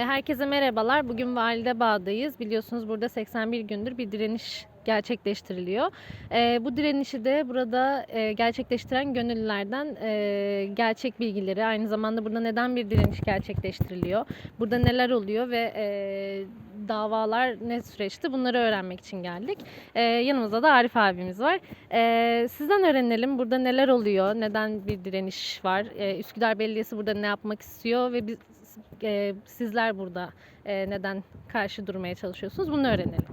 Herkese merhabalar. Bugün Validebağ'dayız. Biliyorsunuz burada 81 gündür bir direniş gerçekleştiriliyor. Ee, bu direnişi de burada e, gerçekleştiren gönüllülerden e, gerçek bilgileri, aynı zamanda burada neden bir direniş gerçekleştiriliyor, burada neler oluyor ve e, davalar ne süreçti bunları öğrenmek için geldik. Ee, yanımızda da Arif abimiz var. Ee, sizden öğrenelim burada neler oluyor, neden bir direniş var, Ee, Üsküdar Belediyesi burada ne yapmak istiyor ve biz e, sizler burada e, neden karşı durmaya çalışıyorsunuz bunu öğrenelim.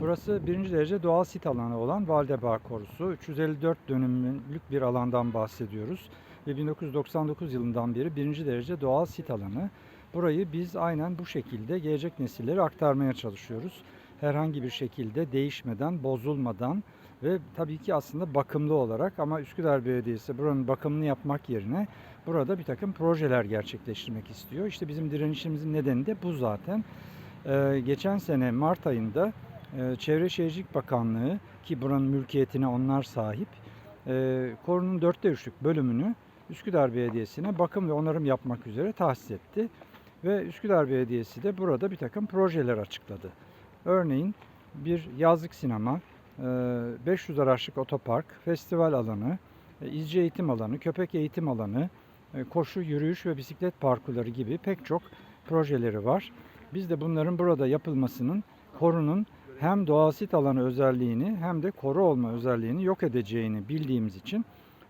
Burası birinci derece doğal sit alanı olan Valdebağ Korusu. 354 dönümlük bir alandan bahsediyoruz. Ve 1999 yılından beri birinci derece doğal sit alanı. Burayı biz aynen bu şekilde gelecek nesillere aktarmaya çalışıyoruz. Herhangi bir şekilde değişmeden, bozulmadan ve tabii ki aslında bakımlı olarak ama Üsküdar Belediyesi buranın bakımını yapmak yerine burada bir takım projeler gerçekleştirmek istiyor. İşte bizim direnişimizin nedeni de bu zaten. Ee, geçen sene Mart ayında e, Çevre Şehircilik Bakanlığı ki buranın mülkiyetine onlar sahip e, korunun dörtte üçlük bölümünü Üsküdar Belediyesi'ne bakım ve onarım yapmak üzere tahsis etti. Ve Üsküdar Belediyesi de burada bir takım projeler açıkladı. Örneğin bir yazlık sinema, 500 araçlık otopark, festival alanı, e, izci eğitim alanı, köpek eğitim alanı, e, koşu, yürüyüş ve bisiklet parkurları gibi pek çok projeleri var. Biz de bunların burada yapılmasının korunun hem doğal sit alanı özelliğini hem de koru olma özelliğini yok edeceğini bildiğimiz için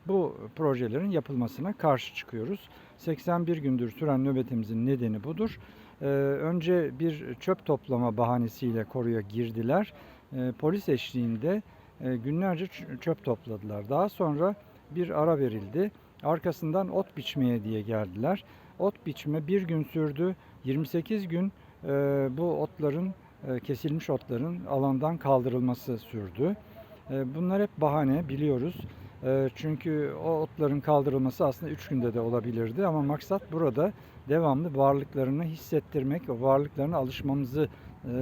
bu projelerin yapılmasına karşı çıkıyoruz. 81 gündür süren nöbetimizin nedeni budur. Ee, önce bir çöp toplama bahanesiyle koruya girdiler. Ee, polis eşliğinde e, günlerce çöp topladılar. Daha sonra bir ara verildi. Arkasından ot biçmeye diye geldiler. Ot biçme bir gün sürdü. 28 gün e, bu otların e, kesilmiş otların alandan kaldırılması sürdü. E, Bunlar hep bahane biliyoruz. E, Çünkü o otların kaldırılması aslında 3 günde de olabilirdi ama maksat burada devamlı varlıklarını hissettirmek, o varlıklarına alışmamızı e,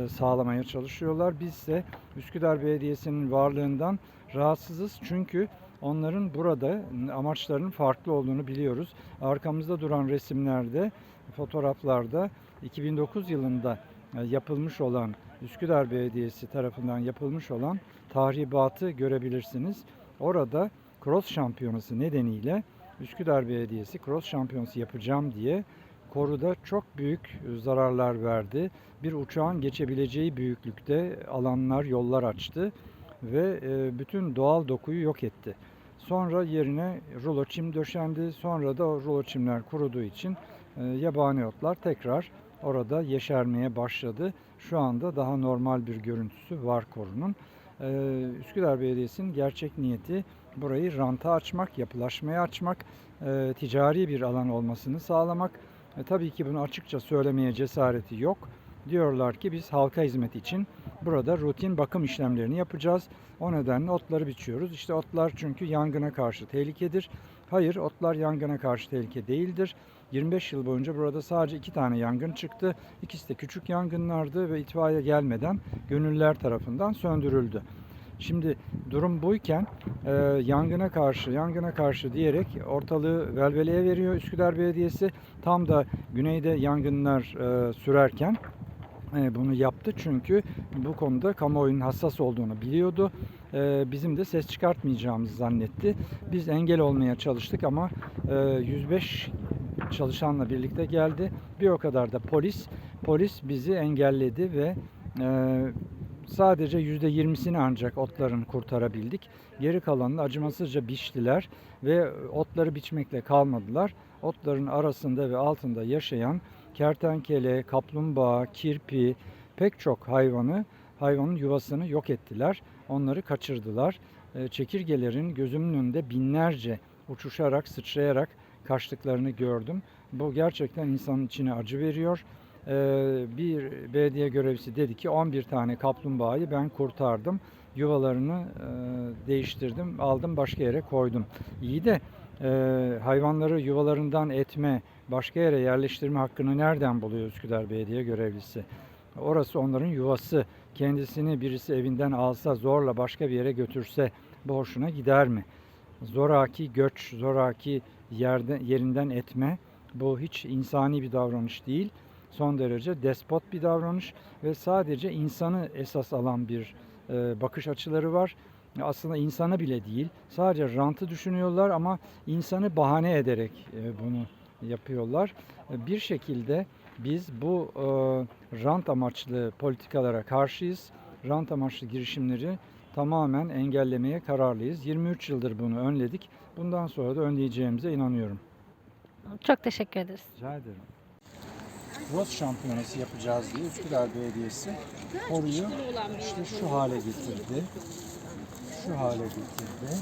sağlamaya çalışıyorlar. Biz ise Üsküdar Belediyesi'nin varlığından rahatsızız çünkü onların burada amaçlarının farklı olduğunu biliyoruz. Arkamızda duran resimlerde, fotoğraflarda 2009 yılında e, yapılmış olan Üsküdar Belediyesi tarafından yapılmış olan tahribatı görebilirsiniz. Orada cross şampiyonası nedeniyle Üsküdar Belediyesi cross şampiyonası yapacağım diye koruda çok büyük zararlar verdi. Bir uçağın geçebileceği büyüklükte alanlar, yollar açtı ve e, bütün doğal dokuyu yok etti. Sonra yerine rulo çim döşendi. Sonra da rulo çimler kuruduğu için e, yabani otlar tekrar orada yeşermeye başladı. Şu anda daha normal bir görüntüsü var korunun. Üsküdar Belediyesi'nin gerçek niyeti burayı ranta açmak, yapılaşmaya açmak, e, ticari bir alan olmasını sağlamak. E, tabii ki bunu açıkça söylemeye cesareti yok. Diyorlar ki biz halka hizmet için burada rutin bakım işlemlerini yapacağız. O nedenle otları biçiyoruz. İşte otlar çünkü yangına karşı tehlikedir. Hayır, otlar yangına karşı tehlike değildir. 25 yıl boyunca burada sadece iki tane yangın çıktı. İkisi de küçük yangınlardı ve itfaiye gelmeden gönüllüler tarafından söndürüldü. Şimdi durum buyken e, yangına karşı, yangına karşı diyerek ortalığı velveleye veriyor Üsküdar Belediyesi. Tam da güneyde yangınlar e, sürerken e, bunu yaptı çünkü bu konuda kamuoyunun hassas olduğunu biliyordu. E, bizim de ses çıkartmayacağımızı zannetti. Biz engel olmaya çalıştık ama e, 105 çalışanla birlikte geldi. Bir o kadar da polis. Polis bizi engelledi ve e, sadece %20'sini ancak otların kurtarabildik. Geri kalanını acımasızca biçtiler ve otları biçmekle kalmadılar. Otların arasında ve altında yaşayan kertenkele, kaplumbağa, kirpi pek çok hayvanı, hayvanın yuvasını yok ettiler. Onları kaçırdılar. E, Çekirgelerin gözümün önünde binlerce uçuşarak, sıçrayarak kaçtıklarını gördüm. Bu gerçekten insanın içine acı veriyor. Ee, bir belediye görevlisi dedi ki 11 tane kaplumbağayı ben kurtardım. Yuvalarını e, değiştirdim, aldım başka yere koydum. İyi de e, hayvanları yuvalarından etme, başka yere yerleştirme hakkını nereden buluyor Üsküdar Belediye görevlisi? Orası onların yuvası. Kendisini birisi evinden alsa, zorla başka bir yere götürse bu hoşuna gider mi? Zoraki göç, zoraki yerde, yerinden etme bu hiç insani bir davranış değil. Son derece despot bir davranış ve sadece insanı esas alan bir e, bakış açıları var. Aslında insanı bile değil, sadece rantı düşünüyorlar ama insanı bahane ederek e, bunu yapıyorlar. E, Bir şekilde biz bu e, rant amaçlı politikalara karşıyız. Rant amaçlı girişimleri tamamen engellemeye kararlıyız. 23 yıldır bunu önledik. Bundan sonra da önleyeceğimize inanıyorum. Çok teşekkür ederiz. Rica ederim. Cross şampiyonası yapacağız diye Üsküdar Belediyesi koruyu işte şu hale getirdi. Şu hale getirdi.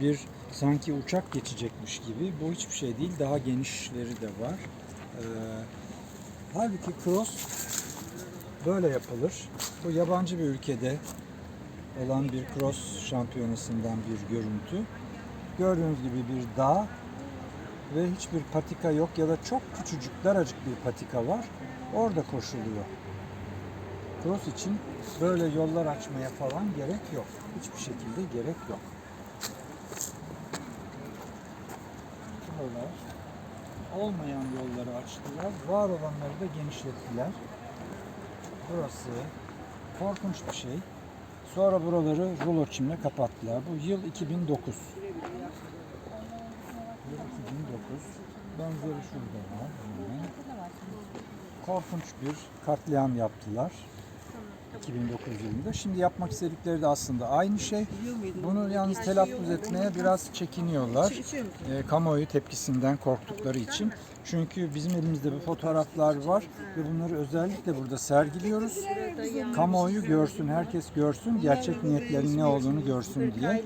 Bir sanki uçak geçecekmiş gibi. Bu hiçbir şey değil. Daha genişleri de var. Ee, halbuki cross böyle yapılır. Bu yabancı bir ülkede olan bir cross şampiyonasından bir görüntü. Gördüğünüz gibi bir dağ ve hiçbir patika yok ya da çok küçücük daracık bir patika var. Orada koşuluyor. Cross için böyle yollar açmaya falan gerek yok. Hiçbir şekilde gerek yok. Buralar olmayan yolları açtılar. Var olanları da genişlettiler. Burası korkunç bir şey. Sonra buraları rulo çimle kapattılar. Bu yıl 2009. Yıl 2009. Benzeri şurada var. Hemen. Korkunç bir katliam yaptılar. 2009 yılında. Şimdi yapmak istedikleri de aslında aynı şey. Bunu yalnız telaffuz etmeye biraz çekiniyorlar. E, kamuoyu tepkisinden korktukları için. Çünkü bizim elimizde bu fotoğraflar var ve bunları özellikle burada sergiliyoruz. Kamuoyu görsün, herkes görsün, gerçek niyetlerin ne olduğunu görsün diye.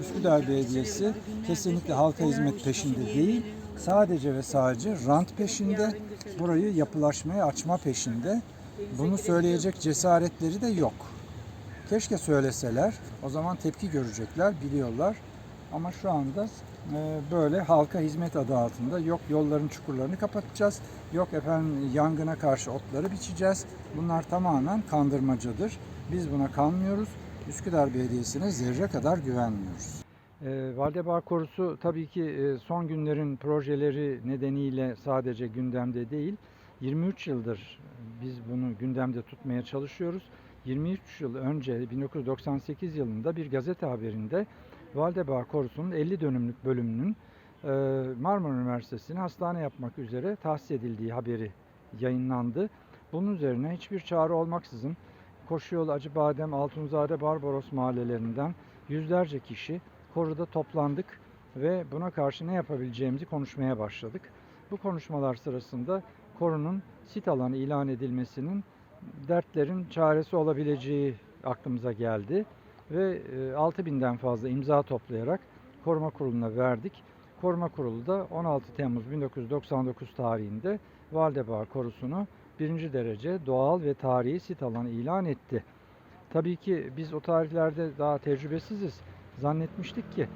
Üsküdar Belediyesi kesinlikle halka hizmet peşinde değil, sadece ve sadece rant peşinde, burayı yapılaşmaya açma peşinde. Bunu söyleyecek cesaretleri de yok. Keşke söyleseler, o zaman tepki görecekler, biliyorlar. Ama şu anda e, böyle halka hizmet adı altında yok yolların çukurlarını kapatacağız, yok efendim yangına karşı otları biçeceğiz. Bunlar tamamen kandırmacadır. Biz buna kanmıyoruz. Üsküdar Belediyesi'ne zerre kadar güvenmiyoruz. E, Valdebağ Korusu tabii ki e, son günlerin projeleri nedeniyle sadece gündemde değil, 23 yıldır biz bunu gündemde tutmaya çalışıyoruz. 23 yıl önce 1998 yılında bir gazete haberinde Valdebağ Korusu'nun 50 dönümlük bölümünün e, Marmara Üniversitesi'ne hastane yapmak üzere tahsis edildiği haberi yayınlandı. Bunun üzerine hiçbir çağrı olmaksızın Koşuyol, Acıbadem, Altunzade, Barbaros mahallelerinden yüzlerce kişi koruda toplandık ve buna karşı ne yapabileceğimizi konuşmaya başladık. Bu konuşmalar sırasında korunun sit alanı ilan edilmesinin dertlerin çaresi olabileceği aklımıza geldi ve e, 6000'den fazla imza toplayarak koruma kuruluna verdik. Koruma kurulu da 16 Temmuz 1999 tarihinde Valdebağ Korusu'nu birinci derece doğal ve tarihi sit alanı ilan etti. Tabii ki biz o tarihlerde daha tecrübesiziz. Zannetmiştik ki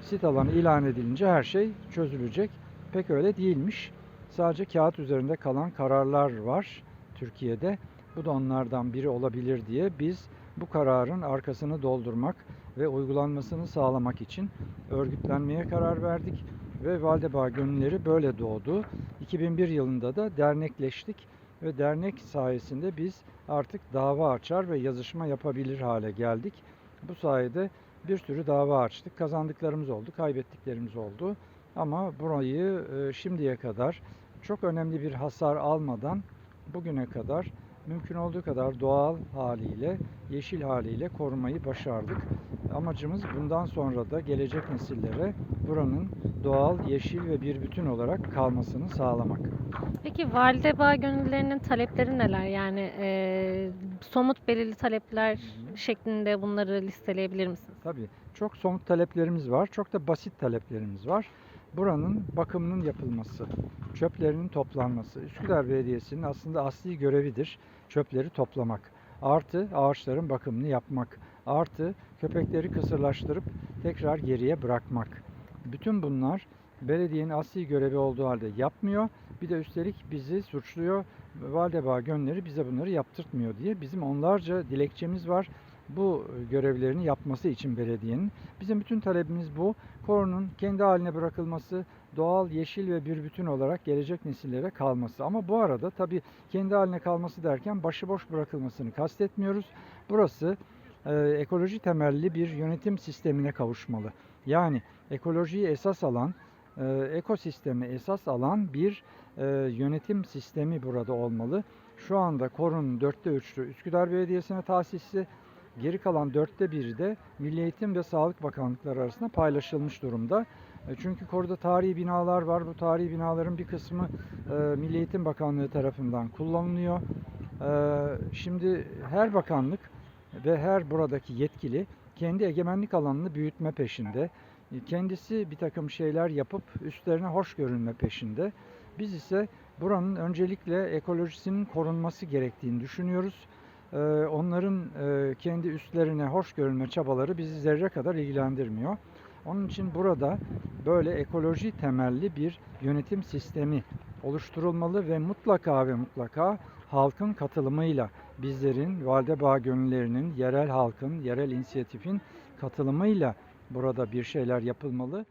sit alanı ilan edilince her şey çözülecek. Pek öyle değilmiş. Sadece kağıt üzerinde kalan kararlar var Türkiye'de. Bu da onlardan biri olabilir diye biz bu kararın arkasını doldurmak ve uygulanmasını sağlamak için örgütlenmeye karar verdik ve Valdebağ Gönülleri böyle doğdu. 2001 yılında da dernekleştik ve dernek sayesinde biz artık dava açar ve yazışma yapabilir hale geldik. Bu sayede bir sürü dava açtık. Kazandıklarımız oldu, kaybettiklerimiz oldu. Ama burayı e, şimdiye kadar çok önemli bir hasar almadan bugüne kadar mümkün olduğu kadar doğal haliyle, yeşil haliyle korumayı başardık. Amacımız bundan sonra da gelecek nesillere buranın doğal, yeşil ve bir bütün olarak kalmasını sağlamak. Peki Validebağ gönüllülerinin talepleri neler? Yani e, somut belirli talepler şeklinde bunları listeleyebilir misiniz? Tabii çok somut taleplerimiz var, çok da basit taleplerimiz var. Buranın bakımının yapılması, çöplerinin toplanması. Üsküdar Belediyesi'nin aslında asli görevidir çöpleri toplamak. Artı ağaçların bakımını yapmak. Artı köpekleri kısırlaştırıp tekrar geriye bırakmak. Bütün bunlar belediyenin asli görevi olduğu halde yapmıyor. Bir de üstelik bizi suçluyor. Valdebağ Gönülleri bize bunları yaptırtmıyor diye. Bizim onlarca dilekçemiz var. bu görevlerini yapması için belediyenin. Bizim bütün talebimiz bu. Korunun kendi haline bırakılması, doğal, yeşil ve bir bütün olarak gelecek nesillere kalması. Ama bu arada tabii kendi haline kalması derken başıboş bırakılmasını kastetmiyoruz. Burası e, ekoloji temelli bir yönetim sistemine kavuşmalı. Yani ekolojiyi esas alan, e, ekosistemi esas alan bir e, yönetim sistemi burada olmalı. Şu anda Korun dörtte üçlü Üsküdar Belediyesi'ne tahsisli, geri kalan dörtte biri de Milli Eğitim ve Sağlık Bakanlıkları arasında paylaşılmış durumda. E, Çünkü koruda tarihi binalar var. Bu tarihi binaların bir kısmı e, Milli Eğitim Bakanlığı tarafından kullanılıyor. E, Şimdi her bakanlık ve her buradaki yetkili kendi egemenlik alanını büyütme peşinde. E, Kendisi bir takım şeyler yapıp üstlerine hoş görünme peşinde. Biz ise buranın öncelikle ekolojisinin korunması gerektiğini düşünüyoruz. Ee, Onların e, kendi üstlerine hoş görünme çabaları bizi zerre kadar ilgilendirmiyor. Onun için burada böyle ekoloji temelli bir yönetim sistemi oluşturulmalı ve mutlaka ve mutlaka halkın katılımıyla bizlerin, Validebağ gönüllerinin, yerel halkın, yerel inisiyatifin katılımıyla burada bir şeyler yapılmalı.